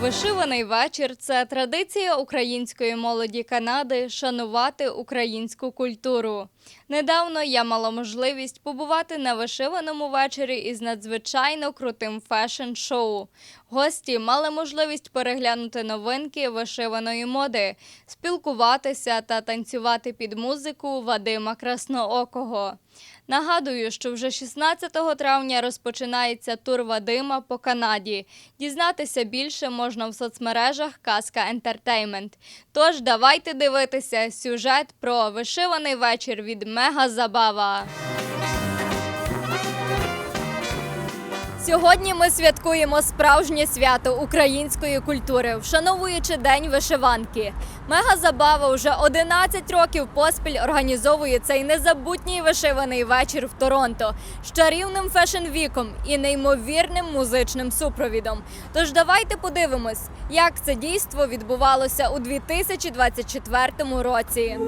Вишиваний вечір це традиція української молоді Канади шанувати українську культуру. Недавно я мала можливість побувати на вишиваному вечорі із надзвичайно крутим фешн-шоу. Гості мали можливість переглянути новинки вишиваної моди, спілкуватися та танцювати під музику Вадима Красноокого. Нагадую, що вже 16 травня розпочинається тур Вадима по Канаді. Дізнатися більше можна в соцмережах Казка Ентертеймент. Тож давайте дивитися сюжет про вишиваний вечір від Мега Забава. Сьогодні ми святкуємо справжнє свято української культури, вшановуючи День вишиванки. Мега забава вже 11 років поспіль організовує цей незабутній вишиваний вечір в Торонто з чарівним фешн-віком і неймовірним музичним супровідом. Тож давайте подивимось, як це дійство відбувалося у 2024 році.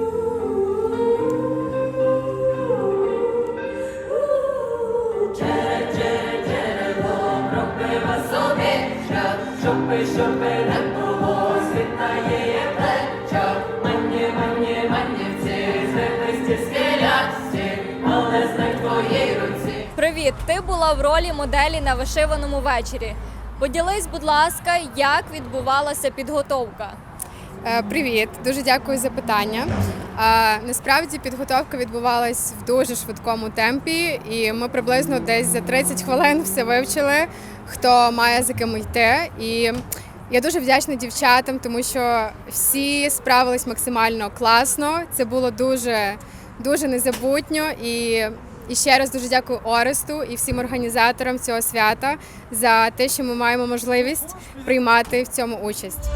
Привіт! Ти була в ролі моделі на вишиваному вечорі. Поділись, будь ласка, як відбувалася підготовка. Е, Привіт, дуже дякую за питання. Е, Насправді підготовка відбувалась в дуже швидкому темпі, і ми приблизно десь за 30 хвилин все вивчили, хто має за ким йти. І я дуже вдячна дівчатам, тому що всі справились максимально класно. Це було дуже, дуже незабутньо. І, і ще раз дуже дякую Оресту і всім організаторам цього свята за те, що ми маємо можливість приймати в цьому участь.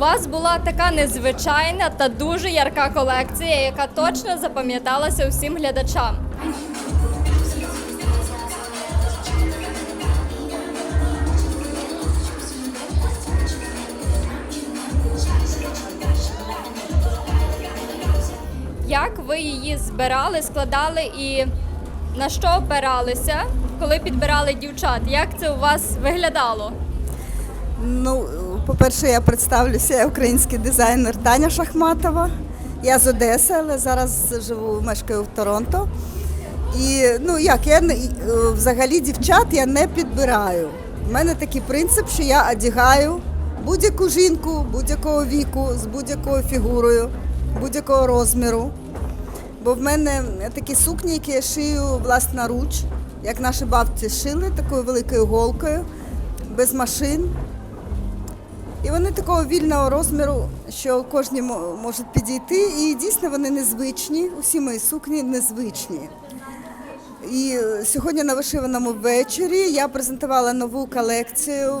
Вас була така незвичайна та дуже ярка колекція, яка точно запам'яталася усім глядачам. Як ви її збирали, складали і на що опиралися, коли підбирали дівчат? Як це у вас виглядало? Ну, по-перше, я представлюся, я український дизайнер Таня Шахматова. Я з Одеси, але зараз живу, мешкаю в Торонто. І ну як, я е, взагалі дівчат я не підбираю. У мене такий принцип, що я одягаю будь-яку жінку, будь-якого віку, з будь-якою фігурою, будь-якого розміру. Бо в мене такі сукні, які я шию власноруч, як наші бабці шили, такою великою голкою, без машин. І вони такого вільного розміру, що мо- можуть підійти. І дійсно вони незвичні. Усі мої сукні незвичні. І сьогодні на вишиваному вечорі я презентувала нову колекцію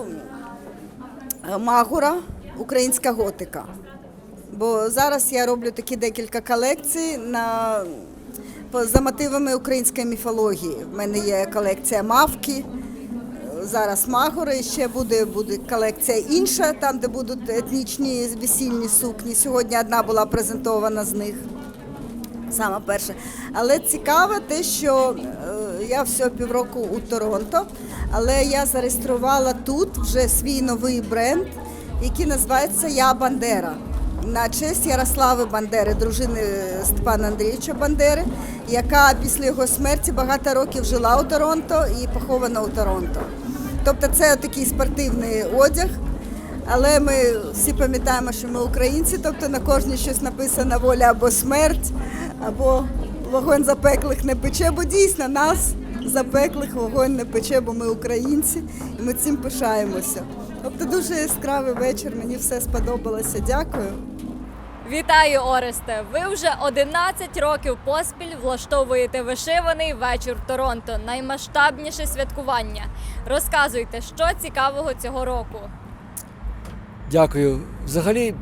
е, Магура Українська готика. Бо зараз я роблю такі декілька колекцій на, за мотивами української міфології. В мене є колекція мавки, зараз Магори, ще буде, буде колекція інша, там, де будуть етнічні весільні сукні. Сьогодні одна була презентована з них. Саме перше. Але цікаво те, що е, я всього півроку у Торонто, але я зареєструвала тут вже свій новий бренд, який називається Я Бандера. На честь Ярослави Бандери, дружини Степана Андрійовича Бандери, яка після його смерті багато років жила у Торонто і похована у Торонто. Тобто це такий спортивний одяг. Але ми всі пам'ятаємо, що ми українці, тобто на кожній щось написано воля або смерть, або вогонь запеклих не пече, бо дійсно нас запеклих вогонь не пече, бо ми українці, і ми цим пишаємося. Тобто дуже яскравий вечір, мені все сподобалося. Дякую. Вітаю, Оресте! Ви вже 11 років поспіль влаштовуєте вишиваний вечір в Торонто, наймасштабніше святкування. Розказуйте, що цікавого цього року. Дякую. Взагалі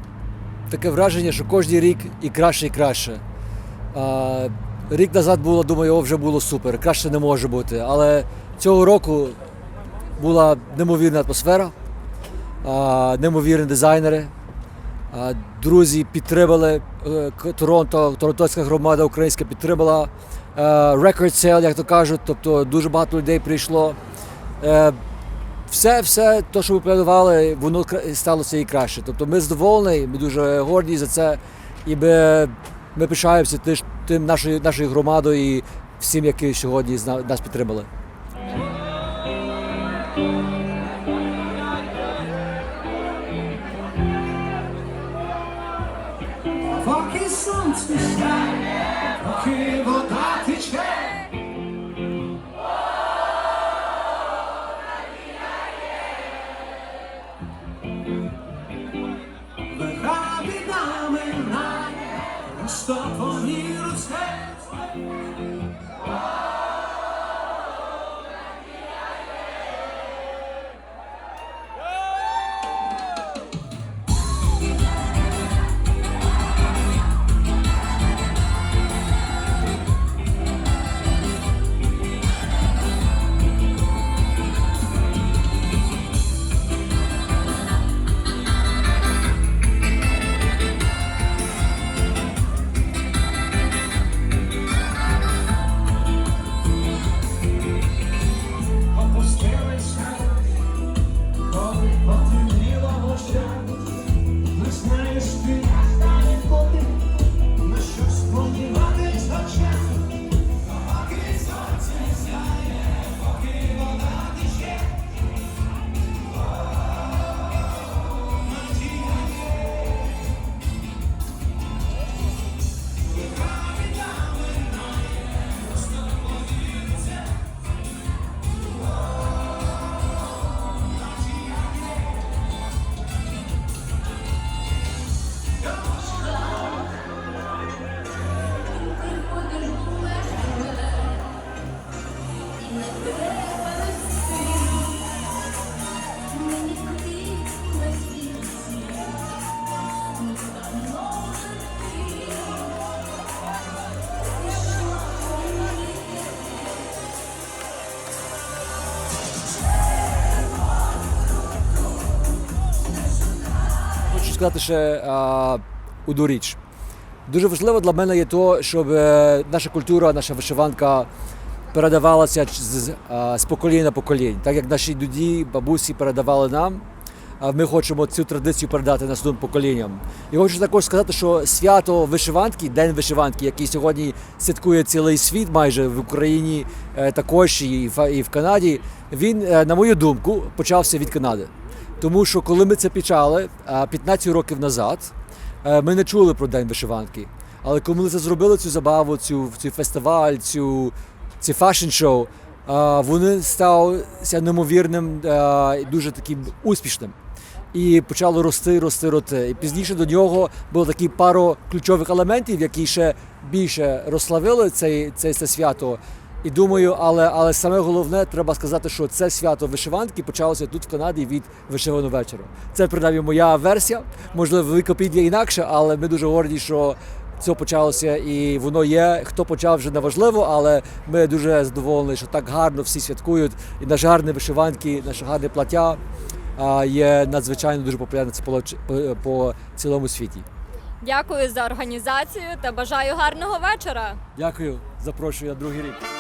таке враження, що кожен рік і краще, і краще. А, рік назад було, думаю, вже було супер, краще не може бути. Але цього року була неймовірна атмосфера, неймовірні дизайнери. Друзі підтримали е, Торонто, Торонтоська громада українська підтримала е, record sale, як то кажуть, тобто дуже багато людей прийшло. Е, Все, все, те, що ми планували, воно сталося і краще. Тобто ми задоволені, ми дуже горді за це. І ми, ми пишаємося тим нашою, нашою громадою і всім, які сьогодні нас підтримали. Сказати ще а, одну річ. Дуже важливо для мене є то, щоб е, наша культура, наша вишиванка передавалася з, з, покоління на покоління. Так як наші діді, бабусі передавали нам, а ми хочемо цю традицію передати наступним поколінням. І хочу також сказати, що свято вишиванки, День вишиванки, який сьогодні святкує цілий світ, майже в Україні е, також і в Канаді, він, е, на мою думку, почався від Канади. Тому що коли ми це почали 15 років назад, е, ми не чули про День вишиванки. Але коли ми це зробили цю забаву, цю, цю фестиваль, цю, цю фашн-шоу, вони стався неймовірним, і дуже таким успішним. І почало рости, рости, рости. І пізніше до нього було такі пару ключових елементів, які ще більше розславили цей, цей, це свято. І думаю, але, але саме головне, треба сказати, що це свято вишиванки почалося тут в Канаді від вишиваного вечора. Це принаймні моя версія. Можливо, Вікіпедія інакше, але ми дуже горді, що це почалося і воно є. Хто почав вже неважливо, але ми дуже задоволені, що так гарно всі святкують. І наші гарні вишиванки, наше гарне плаття є надзвичайно дуже популярне це по, по, по цілому світі. Дякую за організацію та бажаю гарного вечора. Дякую, запрошую на другий рік.